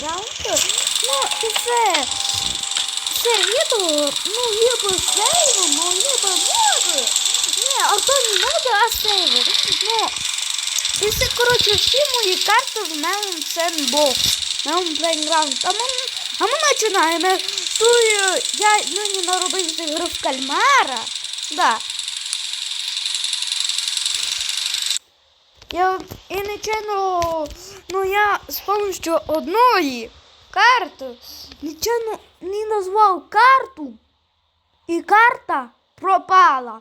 Ну, і це. Це відео, ну, ніби сейву, ну, ніби може. Ні, а то не може, а сейву. Ну, і це, коротше, всі мої карти в Мелон Sandbox. Мелон Playground. А ми, а ми починаємо. Тую, я нині наробив з ігри в кальмара. Да. Я і нечайно, ну я з помощью одної карти нечайно не назвав карту, і карта пропала.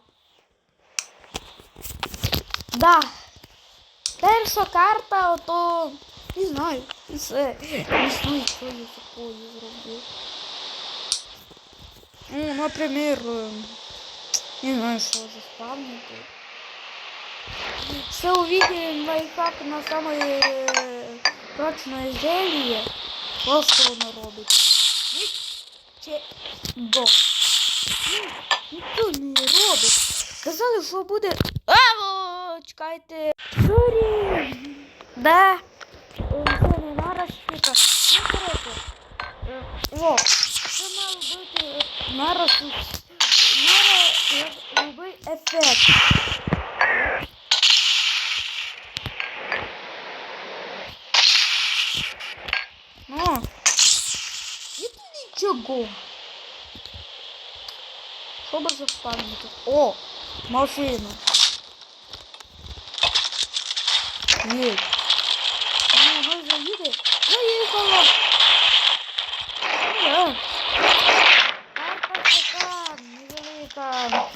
Да. Перша карта, ото не знаю, все. Не знаю, що я такое зробив. Ну, например, ем, не знаю, що заспавнити. Все увидели лайфхак на самое прочное зелье. Просто воно робить. Нічого. Нічого не робить. Казали, що буде. Аво, чекайте. Сорі. Да. Е, Це не нараз типа. Ну, коротше. Е, О, це мало бути е, нараз. Нараз робить ефект. Ну, ничего. Що би заспавнити? О, машина. Є. Ну, ми заїде. Заїхала. Е. Карта така невелика. Ну.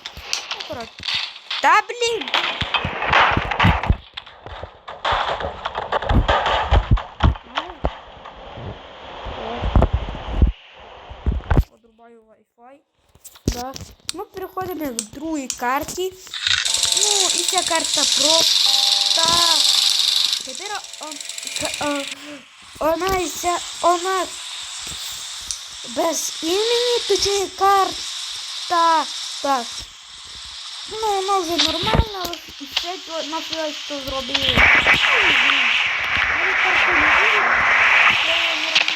Да. Мы переходим к другой карте. Ну, и ця карта просто. Тепер он, вона, і ця- вона без імені, точніше карта. Так. Ну, вона вже нормальна, але все то на що зробили. Ну, карта не дуже. Це нормально.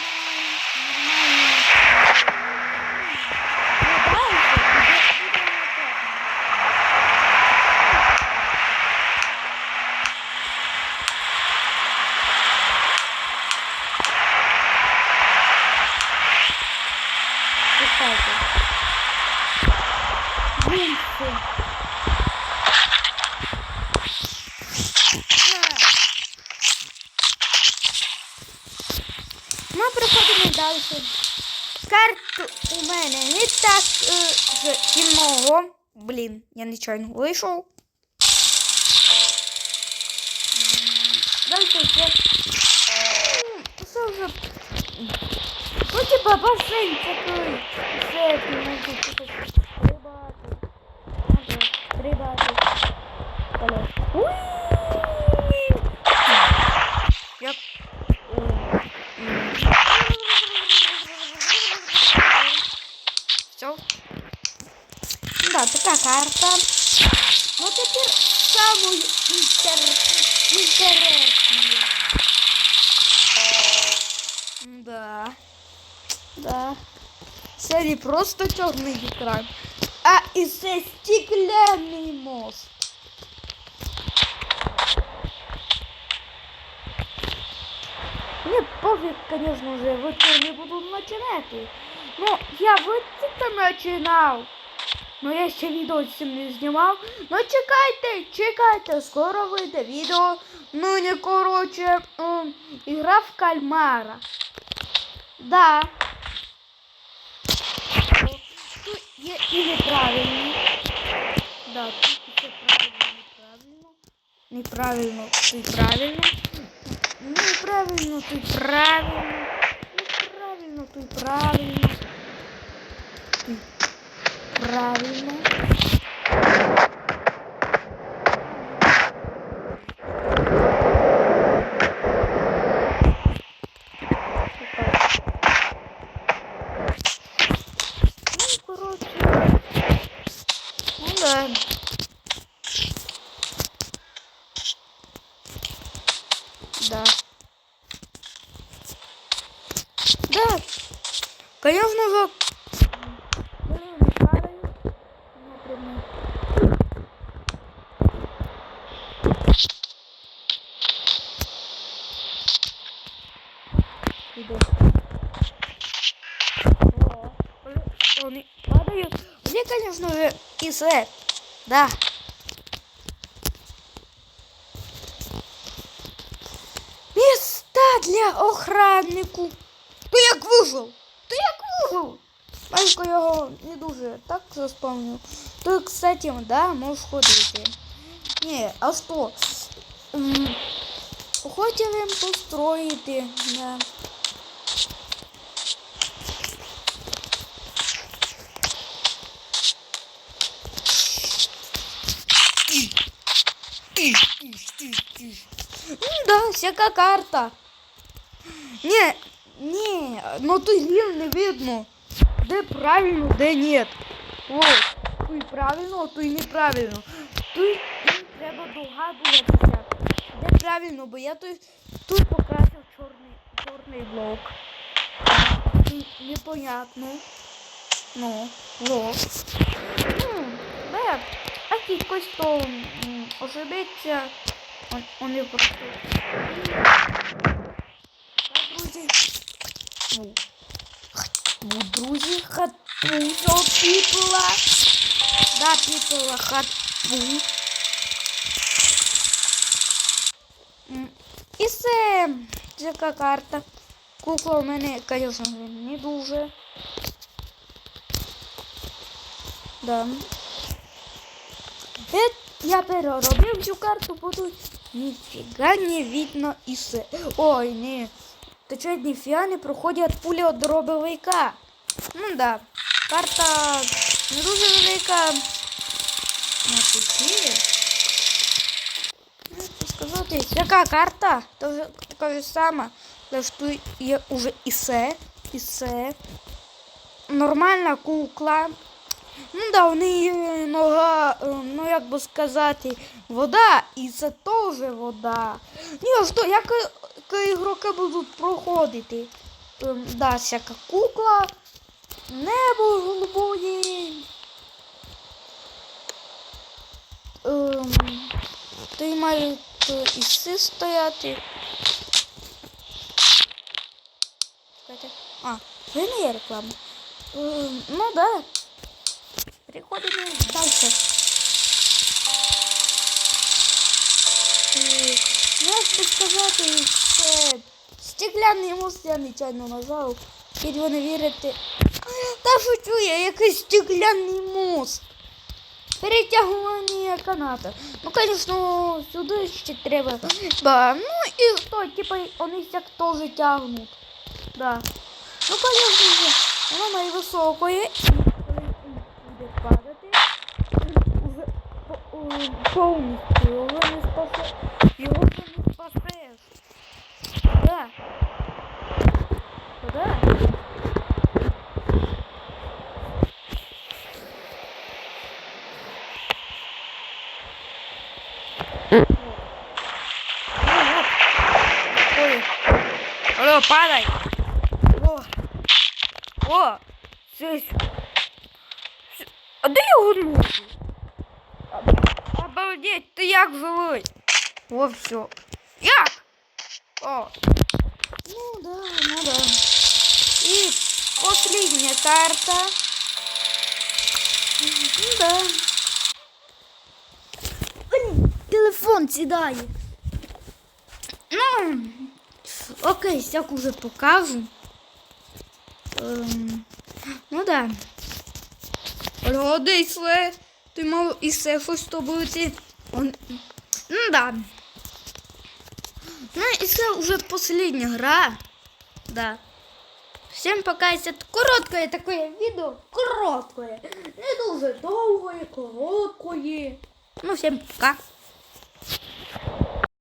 Ми приходимо далі. Карту у мене не так е, з кінного. Блін, я нечайно вийшов. Далі все. Це вже. Ну, типа басейн такий. карта. Ну тепер самую інтер... інтересную. Да. Да. Це не просто чорний екран, а і це стеклянний мост. Мне пофиг, конечно же, вот я не буду начинати. Ну, я вот это начинав. Ну, я ще відео цим не знімав. Ну, чекайте, чекайте, скоро вийде відео. Ну, не короче, м, ігра в кальмара. Да. Тут є і неправильні. Да, тут все правильно, неправильно. Неправильно, тут правильно. Неправильно, тут правильно. Неправильно, тут правильно. Тут правильно. Ну, короче. Ну. Да. Да. Конечно же. ну, неправильно. Напрямую. Падають. Вони, конечно і. Да. Міста для охраннику. Ти як вижив? Ти як вижив? Майко його не дуже так заспомнив. То, кстати, да, можеш ходити. Ні, а що? М, Хотіли построїти, да. Ну да, всяка карта. Не, не, ну тут гір не видно. Де правильно, де ні. Вот. Тут правильно, а тут неправильно. Тут треба догадуватися. Де правильно, бо я тут, тут покрасив чорний, чорний блок. Непонятно. Ну, вот. Ну. А якось то ошибиться. Он, не просто. Друзі. Ну, ну, друзі, хату піпла. Да, піпла хату. М, І це така карта. Кукла у мене, звісно, не дуже. Да. Е, я переробив цю карту, бо тут ніфіга не видно і все. Ой, ні. Та чого ніфіга не проходять пулі від дробовика. Ну да. Карта не дуже велика. На такі. Ну, сказати, яка карта? То така ж сама. Лише тут уже і все. Нормальна кукла. Ну да, в неї нога, е, ну як би сказати, вода, і це теж вода. Ні, що, як е, к- ігроки будуть проходити? Да, всяка кукла, небо голубоє. Ем, й мають і си стояти. Чекайте. А, це не ну да. Переходимо. Е, Ну, як би сказати, це стеклянний мост я нечайно нажав. Тільки ви не вірите. Та шучу я, якийсь стеклянний мост. Перетягування каната. Ну, звісно, сюди ще треба. Да. Ну і то, типа, вони як теж тягнуть. Да. Ну, конечно же, воно найвисокої. І коли буде падати, вже по- о, повністю його не спасе. Його вже не спасеш. Да. Да. Ой. Алло, падай. О. О. Здесь. А де його носу? Обалдеть, ти як живий? О, все. Як? О. Ну да, ну да. И последняя карта. Ну да. Телефон сідає. Ну, окей, всяк уже покажу. Ем, ну да. Родий све. Ти мав і все щось з тобою. Он... Ну да. Ну і це вже последня гра. Да. Всем пока, это короткое такое видео, короткое, не дуже довгое, короткое. Ну, всем пока.